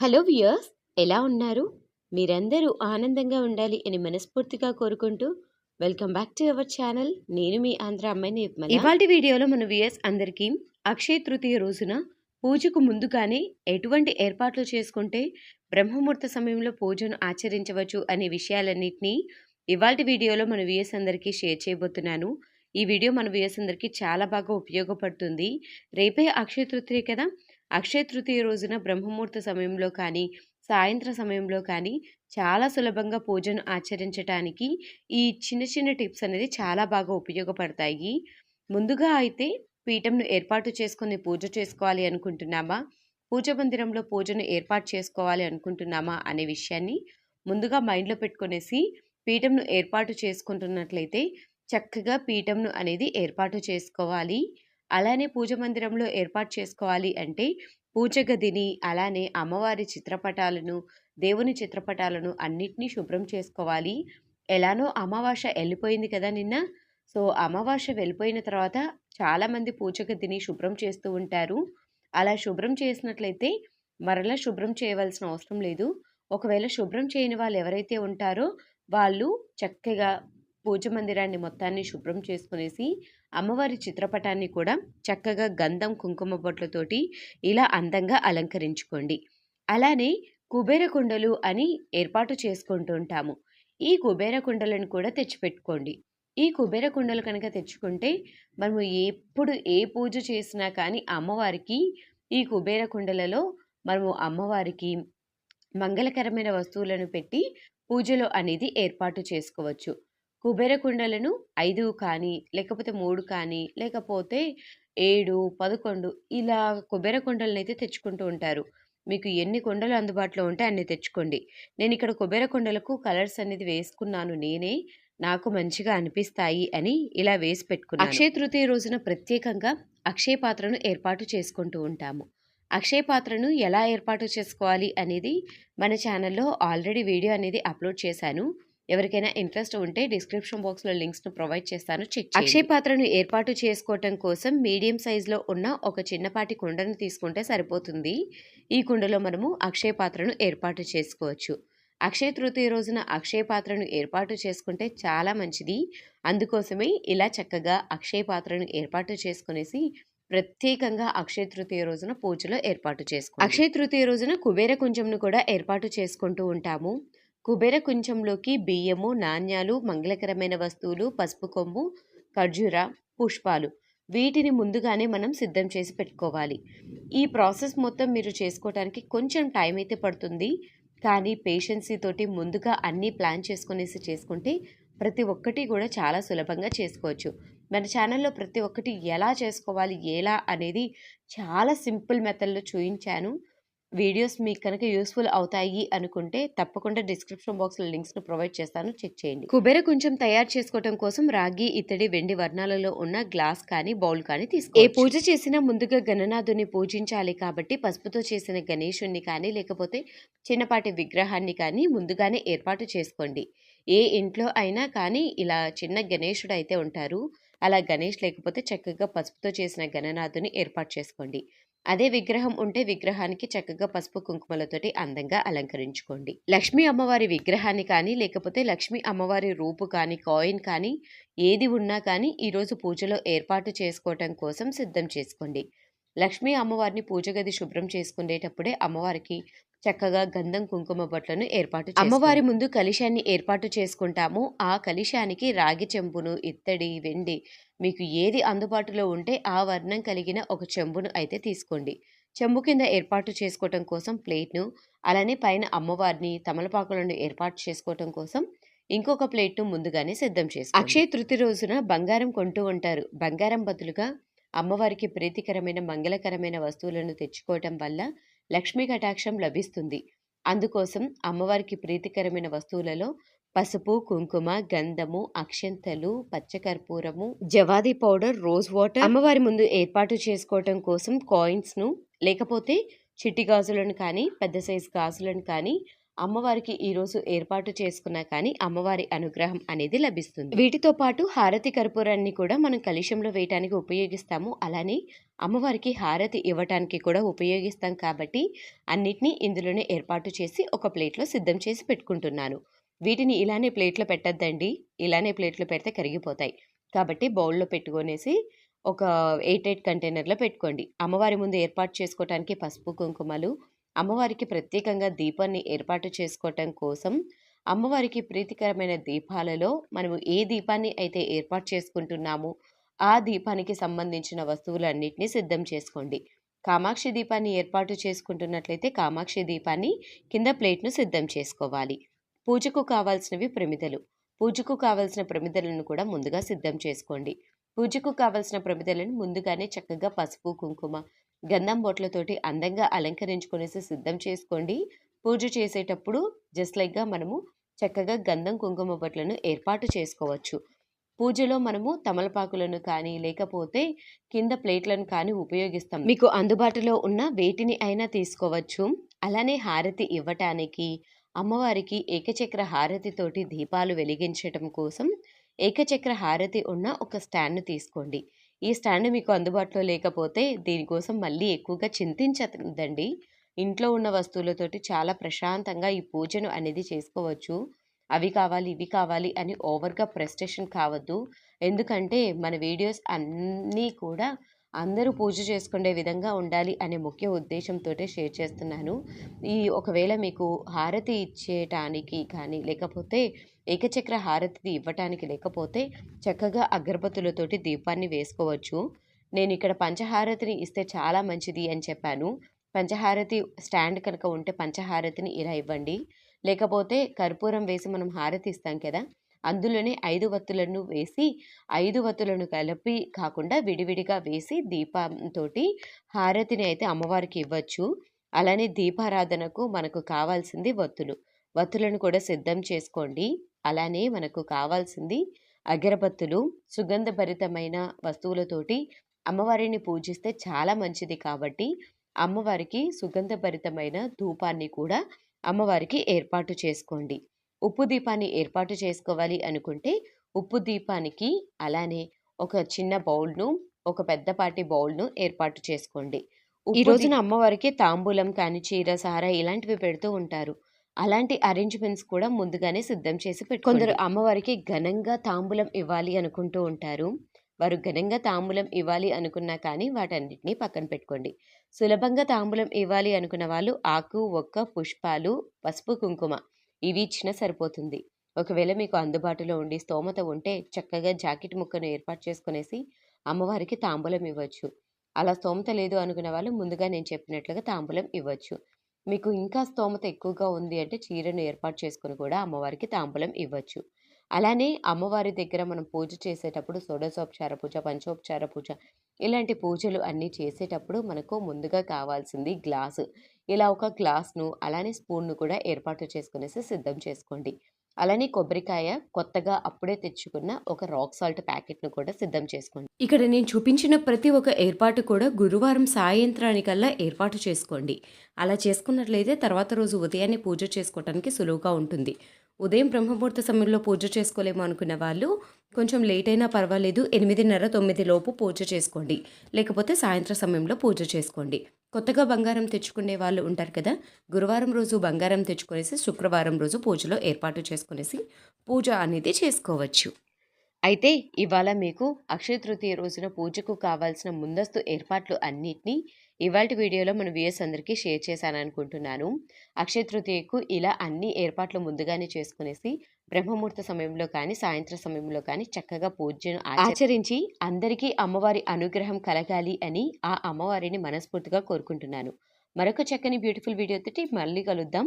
Hello viewers ఎలా ఉన్నారు? మీరందరూ ఆనందంగా ఉండాలి అని మనస్ఫూర్తిగా కోరుకుంటూ welcome back to our channel. నేను మీ ఆంధ్ర అమ్మాయిని ఇవాళ వీడియోలో మన వియర్స్ అందరికీ అక్షయ తృతీయ రోజున పూజకు ముందుగానే ఎటువంటి ఏర్పాట్లు చేసుకుంటే బ్రహ్మముహూర్త సమయంలో పూజను ఆచరించవచ్చు అనే విషయాలన్నింటినీ ఇవాళ వీడియోలో మన వియర్స్ అందరికీ షేర్ చేయబోతున్నాను. ఈ వీడియో మన వియర్స్ అందరికీ చాలా బాగా ఉపయోగపడుతుంది. రేపే అక్షయ తృతీయ కదా? అక్షయ తృతీయ రోజున బ్రహ్మముహూర్త సమయంలో కానీ సాయంత్ర సమయంలో కానీ చాలా సులభంగా పూజను ఆచరించటానికి ఈ చిన్న చిన్న టిప్స్ అనేది చాలా బాగా ఉపయోగపడతాయి. ముందుగా అయితే పీఠంను ఏర్పాటు చేసుకుని పూజ చేసుకోవాలి అనుకుంటున్నామా? పూజ మందిరంలో పూజను ఏర్పాటు చేసుకోవాలి అనుకుంటున్నామా అనే విషయాన్ని ముందుగా మైండ్లో పెట్టుకునేసి పీఠంను ఏర్పాటు చేసుకుంటున్నట్లయితే చక్కగా పీఠంను అనేది ఏర్పాటు చేసుకోవాలి. అలానే పూజ మందిరంలో ఏర్పాటు చేసుకోవాలి అంటే పూజ గదిని అలానే అమ్మవారి చిత్రపటాలను దేవుని చిత్రపటాలను అన్నిటినీ శుభ్రం చేసుకోవాలి. ఎలానో అమావాస్య వెళ్ళిపోయింది కదా నిన్న. సో అమావాస్య వెళ్ళిపోయిన తర్వాత చాలామంది పూజ గదిని శుభ్రం చేస్తూ ఉంటారు. అలా శుభ్రం చేసినట్లయితే మరలా శుభ్రం చేయవలసిన అవసరం లేదు. ఒకవేళ శుభ్రం చేయని వాళ్ళు ఎవరైతే ఉంటారో వాళ్ళు చక్కగా పూజ మందిరాన్ని మొత్తాన్ని శుభ్రం చేసుకునేసి అమ్మవారి చిత్రపటాన్ని కూడా చక్కగా గంధం కుంకుమ బొట్లతోటి ఇలా అందంగా అలంకరించుకోండి. అలానే కుబేర కుండలు అని ఏర్పాటు చేసుకుంటూ ఉంటాము. ఈ కుబేర కుండలను కూడా తెచ్చిపెట్టుకోండి. ఈ కుబేర కుండలు కనుక తెచ్చుకుంటే మనము ఎప్పుడు ఏ పూజ చేసినా కానీ అమ్మవారికి ఈ కుబేర కుండలలో మనము అమ్మవారికి మంగళకరమైన వస్తువులను పెట్టి పూజలో అనేది ఏర్పాటు చేసుకోవచ్చు. కుబేర కుండలను ఐదు కానీ లేకపోతే మూడు కానీ లేకపోతే ఏడు పదకొండు ఇలా కుబేర కుండలను అయితే తెచ్చుకుంటూ ఉంటారు. మీకు ఎన్ని కుండలు అందుబాటులో ఉంటే అన్ని తెచ్చుకోండి. నేను ఇక్కడ కుబేర కుండలకు కలర్స్ అనేది వేసుకున్నాను నేనే నాకు మంచిగా అనిపిస్తాయి అని ఇలా వేసి పెట్టుకున్నాను. అక్షయ తృతీయ రోజున ప్రత్యేకంగా అక్షయ పాత్రను ఏర్పాటు చేసుకుంటూ ఉంటాము. అక్షయ పాత్రను ఎలా ఏర్పాటు చేసుకోవాలి అనేది మన ఛానల్లో ఆల్రెడీ వీడియో అనేది అప్లోడ్ చేశాను. ఎవరికైనా ఇంట్రెస్ట్ ఉంటే డిస్క్రిప్షన్ బాక్స్లో లింక్స్ను ప్రొవైడ్ చేస్తాను. చెక్ అక్షయ పాత్రను ఏర్పాటు చేసుకోవటం కోసం మీడియం సైజులో ఉన్న ఒక చిన్నపాటి కుండను తీసుకుంటే సరిపోతుంది. ఈ కుండలో మనము అక్షయ పాత్రను ఏర్పాటు చేసుకోవచ్చు. అక్షయ తృతీయ రోజున అక్షయ పాత్రను ఏర్పాటు చేసుకుంటే చాలా మంచిది. అందుకోసమే ఇలా చక్కగా అక్షయ పాత్రను ఏర్పాటు చేసుకునేసి ప్రత్యేకంగా అక్షయ తృతీయ రోజున పూజలో ఏర్పాటు చేసుకో అక్షయ తృతీయ రోజున కుబేర కుంజంను కూడా ఏర్పాటు చేసుకుంటూ ఉంటాము. కుబేర కుంచంలోకి బియ్యము నాణ్యాలు మంగళకరమైన వస్తువులు పసుపు కొమ్ము ఖర్జూర పుష్పాలు. వీటిని ముందుగానే మనం సిద్ధం చేసి పెట్టుకోవాలి. ఈ ప్రాసెస్ మొత్తం మీరు చేసుకోవడానికి కొంచెం టైం అయితే పడుతుంది. కానీ పేషెన్సీ తోటి ముందుగా అన్నీ ప్లాన్ చేసుకునేసి చేసుకుంటే ప్రతి ఒక్కటి కూడా చాలా సులభంగా చేసుకోవచ్చు. మన ఛానల్లో ప్రతి ఒక్కటి ఎలా చేసుకోవాలి ఎలా అనేది చాలా సింపుల్ మెథడ్లో చూపించాను వీడియోస్ మీకు కనుక యూస్ఫుల్ అవుతాయి అనుకుంటే తప్పకుండా డిస్క్రిప్షన్ బాక్స్లో లింక్స్ను ప్రొవైడ్ చేస్తాను. చెక్ చేయండి. కుబేర కొంచెం తయారు చేసుకోవడం కోసం రాగి ఇత్తడి వెండి వర్ణాలలో ఉన్న గ్లాస్ కానీ బౌల్ కానీ తీసుకో ఏ పూజ చేసినా ముందుగా గణనాథుని పూజించాలి కాబట్టి పసుపుతో చేసిన గణేషుణ్ణి కానీ లేకపోతే చిన్నపాటి విగ్రహాన్ని కానీ ముందుగానే ఏర్పాటు చేసుకోండి. ఏ ఇంట్లో అయినా కానీ ఇలా చిన్న గణేషుడు అయితే ఉంటారు. అలా గణేష్ లేకపోతే చక్కగా పసుపుతో చేసిన గణనాథుని ఏర్పాటు చేసుకోండి. అదే విగ్రహం ఉంటే విగ్రహానికి చక్కగా పసుపు కుంకుమలతోటి అందంగా అలంకరించుకోండి. లక్ష్మీ అమ్మవారి విగ్రహాన్ని కానీ లేకపోతే లక్ష్మీ అమ్మవారి రూపు కానీ కాయిన్ కానీ ఏది ఉన్నా కానీ ఈరోజు పూజలో ఏర్పాటు చేసుకోవటం కోసం సిద్ధం చేసుకోండి. లక్ష్మీ అమ్మవారిని పూజ గది శుభ్రం చేసుకునేటప్పుడే అమ్మవారికి చక్కగా గంధం కుంకుమ బొట్లను ఏర్పాటు అమ్మవారి ముందు కలిశాన్ని ఏర్పాటు చేసుకుంటాము. ఆ కలిశానికి రాగి చెంబును ఇత్తడి వెండి మీకు ఏది అందుబాటులో ఉంటే ఆ వర్ణం కలిగిన ఒక చెంబును అయితే తీసుకోండి. చెంబు కింద ఏర్పాటు చేసుకోవటం కోసం ప్లేట్ను అలానే పైన అమ్మవారిని తమలపాకులను ఏర్పాటు చేసుకోవటం కోసం ఇంకొక ప్లేట్ను ముందుగానే సిద్ధం చేసి అక్షయ తృతి రోజున బంగారం కొంటూ ఉంటారు. బంగారం బదులుగా అమ్మవారికి ప్రీతికరమైన మంగళకరమైన వస్తువులను తెచ్చుకోవటం వల్ల లక్ష్మీ కటాక్షం లభిస్తుంది. అందుకోసం అమ్మవారికి ప్రీతికరమైన వస్తువులలో పసుపు కుంకుమ గంధము అక్షంతలు పచ్చకర్పూరము జవాది పౌడర్ రోజ్ వాటర్. అమ్మవారి ముందు ఏర్పాటు చేసుకోవటం కోసం కాయిన్స్ను లేకపోతే చిట్టి గాజులను కానీ పెద్ద సైజు గాజులను కానీ అమ్మవారికి ఈరోజు ఏర్పాటు చేసుకున్నా కానీ అమ్మవారి అనుగ్రహం అనేది లభిస్తుంది. వీటితో పాటు హారతి కర్పూరాన్ని కూడా మనం కలుషంలో వేయటానికి ఉపయోగిస్తాము. అలానే అమ్మవారికి హారతి ఇవ్వటానికి కూడా ఉపయోగిస్తాం కాబట్టి అన్నిటినీ ఇందులోనే ఏర్పాటు చేసి ఒక ప్లేట్లో సిద్ధం చేసి పెట్టుకుంటున్నాను. వీటిని ఇలానే ప్లేట్లో పెట్టద్దండి. ఇలానే ప్లేట్లో పెడితే కరిగిపోతాయి. కాబట్టి బౌల్లో పెట్టుకొనేసి ఒక ఎయిట్ ఎయిట్ కంటైనర్లో పెట్టుకోండి. అమ్మవారి ముందు ఏర్పాటు చేసుకోవటానికి పసుపు కుంకుమలు అమ్మవారికి ప్రత్యేకంగా దీపాన్ని ఏర్పాటు చేసుకోవటం కోసం అమ్మవారికి ప్రీతికరమైన దీపాలలో మనము ఏ దీపాన్ని అయితే ఏర్పాటు చేసుకుంటున్నామో ఆ దీపానికి సంబంధించిన వస్తువులన్నింటినీ సిద్ధం చేసుకోండి. కామాక్షి దీపాన్ని ఏర్పాటు చేసుకుంటున్నట్లయితే కామాక్షి దీపాన్ని కింద ప్లేట్ను సిద్ధం చేసుకోవాలి. పూజకు కావాల్సినవి ప్రమిదలు. పూజకు కావలసిన ప్రమిదలను కూడా ముందుగా సిద్ధం చేసుకోండి. పూజకు కావలసిన ప్రమిదలను ముందుగానే చక్కగా పసుపు కుంకుమ గంధం బొట్లతోటి అందంగా అలంకరించుకునేసి సిద్ధం చేసుకోండి. పూజ చేసేటప్పుడు జస్ట్ లైక్గా మనము చక్కగా గంధం కుంకుమ బొట్లను ఏర్పాటు చేసుకోవచ్చు. పూజలో మనము తమలపాకులను కానీ లేకపోతే కింద ప్లేట్లను కానీ ఉపయోగిస్తాం. మీకు అందుబాటులో ఉన్న వేటిని అయినా తీసుకోవచ్చు. అలానే హారతి ఇవ్వటానికి అమ్మవారికి ఏకచక్ర హారతితోటి దీపాలు వెలిగించటం కోసం ఏకచక్ర హారతి ఉన్న ఒక స్టాండ్ తీసుకోండి. ఈ స్టాండ్ మీకు అందుబాటులో లేకపోతే దీనికోసం మళ్ళీ ఎక్కువగా చింతించదండి. ఇంట్లో ఉన్న వస్తువులతోటి చాలా ప్రశాంతంగా ఈ పూజను అనేది చేసుకోవచ్చు. అవి కావాలి ఇవి కావాలి అని ఓవర్గా ప్రెస్టేషన్ కావద్దు. ఎందుకంటే మన వీడియోస్ అన్నీ కూడా అందరూ పూజ చేసుకునే విధంగా ఉండాలి అనే ముఖ్య ఉద్దేశంతో షేర్ చేస్తున్నాను. ఈ ఒకవేళ మీకు హారతి ఇచ్చేటానికి కానీ లేకపోతే ఏకచక్ర హారతి ఇవ్వటానికి లేకపోతే చక్కగా అగరబత్తులతోటి దీపాన్ని వేసుకోవచ్చు. నేను ఇక్కడ పంచహారతిని ఇస్తే చాలా మంచిది అని చెప్పాను. పంచహారతి స్టాండ్ కనుక ఉంటే పంచహారతిని ఇలా ఇవ్వండి. లేకపోతే కర్పూరం వేసి మనం హారతి ఇస్తాం కదా అందులోనే ఐదు వత్తులను వేసి ఐదు వత్తులను కలిపి కాకుండా విడివిడిగా వేసి దీపంతో హారతిని అయితే అమ్మవారికి ఇవ్వచ్చు. అలానే దీపారాధనకు మనకు కావాల్సింది వత్తులు. వత్తులను కూడా సిద్ధం చేసుకోండి. అలానే మనకు కావాల్సింది అగరబత్తులు. సుగంధభరితమైన వస్తువులతోటి అమ్మవారిని పూజిస్తే చాలా మంచిది కాబట్టి అమ్మవారికి సుగంధభరితమైన ధూపాన్ని కూడా అమ్మవారికి ఏర్పాటు చేసుకోండి. ఉప్పు దీపాన్ని ఏర్పాటు చేసుకోవాలి అనుకుంటే ఉప్పు దీపానికి అలానే ఒక చిన్న బౌల్ను ఒక పెద్దపాటి బౌల్ను ఏర్పాటు చేసుకోండి. ఈ రోజున అమ్మవారికి తాంబూలం కానీ చీర సారా ఇలాంటివి పెడుతూ ఉంటారు. అలాంటి అరేంజ్మెంట్స్ కూడా ముందుగానే సిద్ధం చేసి పెట్టు కొందరు అమ్మవారికి ఘనంగా తాంబూలం ఇవ్వాలి అనుకుంటూ ఉంటారు. వారు ఘనంగా తాంబూలం ఇవ్వాలి అనుకున్నా కానీ వాటన్నిటిని పక్కన పెట్టుకోండి. సులభంగా తాంబూలం ఇవ్వాలి అనుకున్న వాళ్ళు ఆకు ఒక్క పుష్పాలు పసుపు కుంకుమ ఇవి ఇచ్చినా సరిపోతుంది. ఒకవేళ మీకు అందుబాటులో ఉండి స్తోమత ఉంటే చక్కగా జాకెట్ ముక్కను ఏర్పాటు చేసుకునేసి అమ్మవారికి తాంబూలం ఇవ్వచ్చు. అలా స్తోమత లేదు అనుకున్న వాళ్ళు ముందుగా నేను చెప్పినట్లుగా తాంబూలం ఇవ్వచ్చు. మీకు ఇంకా స్తోమత ఎక్కువగా ఉంది అంటే చీరను ఏర్పాటు చేసుకుని కూడా అమ్మవారికి తాంబూలం ఇవ్వచ్చు. అలానే అమ్మవారి దగ్గర మనం పూజ చేసేటప్పుడు షోడశోపచార పూజ పంచోపచార పూజ ఇలాంటి పూజలు అన్నీ చేసేటప్పుడు మనకు ముందుగా కావాల్సింది గ్లాసు. ఇలా ఒక గ్లాస్ను అలానే స్పూన్ను కూడా ఏర్పాటు చేసుకునేసి సిద్ధం చేసుకోండి. అలానే కొబ్బరికాయ కొత్తగా అప్పుడే తెచ్చుకున్న ఒక రాక్ సాల్ట్ ప్యాకెట్ను కూడా సిద్ధం చేసుకోండి. ఇక్కడ నేను చూపించిన ప్రతి ఒక్క ఏర్పాటు కూడా గురువారం సాయంత్రానికల్లా ఏర్పాటు చేసుకోండి. అలా చేసుకున్నట్లయితే తర్వాత రోజు ఉదయాన్నే పూజ చేసుకోవడానికి సులువుగా ఉంటుంది. ఉదయం బ్రహ్మముహూర్త సమయంలో పూజ చేసుకోలేము అనుకున్న వాళ్ళు కొంచెం లేట్ అయినా పర్వాలేదు ఎనిమిదిన్నర తొమ్మిది లోపు పూజ చేసుకోండి. లేకపోతే సాయంత్రం సమయంలో పూజ చేసుకోండి. కొత్తగా బంగారం తెచ్చుకునే వాళ్ళు ఉంటారు కదా గురువారం రోజు బంగారం తెచ్చుకునేసి శుక్రవారం రోజు పూజలో ఏర్పాటు చేసుకునేసి పూజ అనేది చేసుకోవచ్చు. అయితే ఇవాళ మీకు అక్షయ తృతీయ రోజున పూజకు కావాల్సిన ముందస్తు ఏర్పాట్లు అన్నిటినీ ఇవాళ వీడియోలో మన వ్యూయర్స్ అందరికీ షేర్ చేశాను అనుకుంటున్నాను అక్షయ తృతీయకు ఇలా అన్ని ఏర్పాట్లు ముందుగానే చేసుకునేసి బ్రహ్మముహూర్త సమయంలో కానీ సాయంత్రం సమయంలో కానీ చక్కగా పూజను ఆచరించి అందరికీ అమ్మవారి అనుగ్రహం కలగాలి అని ఆ అమ్మవారిని మనస్ఫూర్తిగా కోరుకుంటున్నాను. మరొక చక్కని బ్యూటిఫుల్ వీడియోతో మళ్ళీ కలుద్దాం.